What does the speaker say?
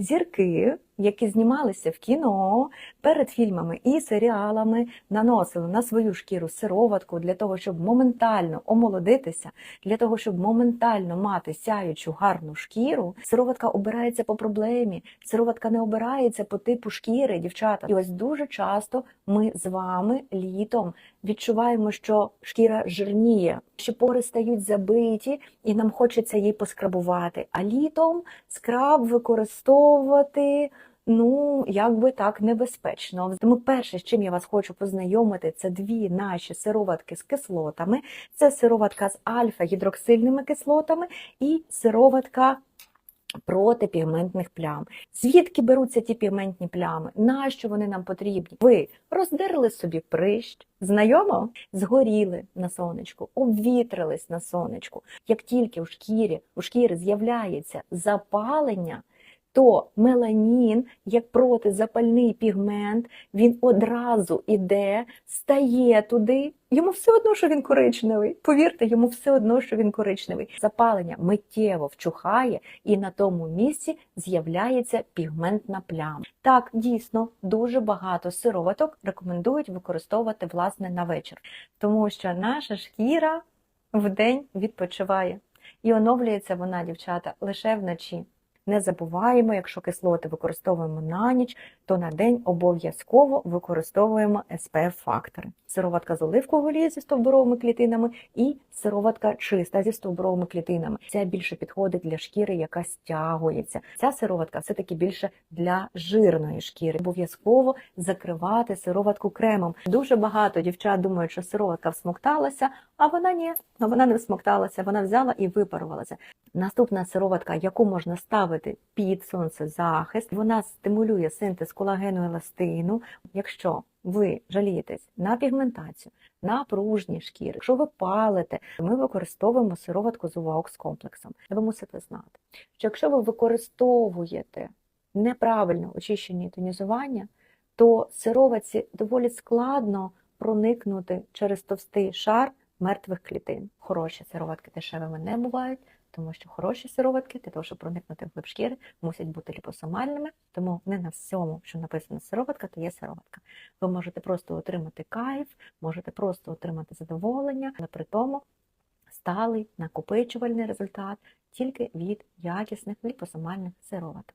зірки, які знімалися в кіно перед фільмами і серіалами, наносили на свою шкіру сироватку для того, щоб моментально омолодитися, для того, щоб моментально мати сяючу гарну шкіру. Сироватка обирається по проблемі. Сироватка не обирається по типу шкіри, дівчата. І ось дуже часто ми з вами літом відчуваємо, що шкіра жирніє, що пори стають забиті, і нам хочеться її поскрабувати. А літом скраб використовувати. Ну, якби так небезпечно. Тому перше, з чим я вас хочу познайомити, це дві наші сироватки з кислотами. Це сироватка з альфа-гідроксильними кислотами і сироватка проти пігментних плям. Звідки беруться ті пігментні плями? Нащо вони нам потрібні? Ви роздерли собі прищ, знайомо? Згоріли на сонечку, обвітрились на сонечку. Як тільки у шкірі, у шкірі з'являється запалення, то меланін, як протизапальний пігмент, він одразу іде, стає туди. Йому все одно, що він коричневий. Повірте, йому все одно, що він коричневий. Запалення миттєво вчухає, і на тому місці з'являється пігментна пляма. Так, дійсно, дуже багато сироваток рекомендують використовувати власне на вечір, тому що наша шкіра вдень відпочиває. І оновлюється вона, дівчата, лише вночі. Не забуваємо, якщо кислоти використовуємо на ніч, то на день обов'язково використовуємо SPF-фактори. Сироватка з оливкової олії зі стовбуровими клітинами і сироватка чиста зі стовбуровими клітинами. Ця більше підходить для шкіри, яка стягується. Ця сироватка все-таки більше для жирної шкіри. Обов'язково закривати сироватку кремом. Дуже багато дівчат думають, що сироватка всмокталася, а вона ні, вона не всмокталася, вона взяла і випарувалася. Наступна сироватка, яку можна ставити під сонцезахист, вона стимулює синтез колагену еластину. Якщо ви жалієтесь на пігментацію, на пружні шкіри, якщо ви палите, ми використовуємо сироватку з уваокс комплексом. Ви мусите знати, що якщо ви використовуєте неправильно очищені тонізування, то сироватці доволі складно проникнути через товстий шар мертвих клітин. Хороші сироватки дешевими не бувають, тому що хороші сироватки для того, щоб проникнути в шкіри, мусять бути ліпосомальними, тому не на всьому, що написано сироватка, то є сироватка. Ви можете просто отримати кайф, можете просто отримати задоволення, але при тому сталий накопичувальний результат тільки від якісних ліпосомальних сироваток.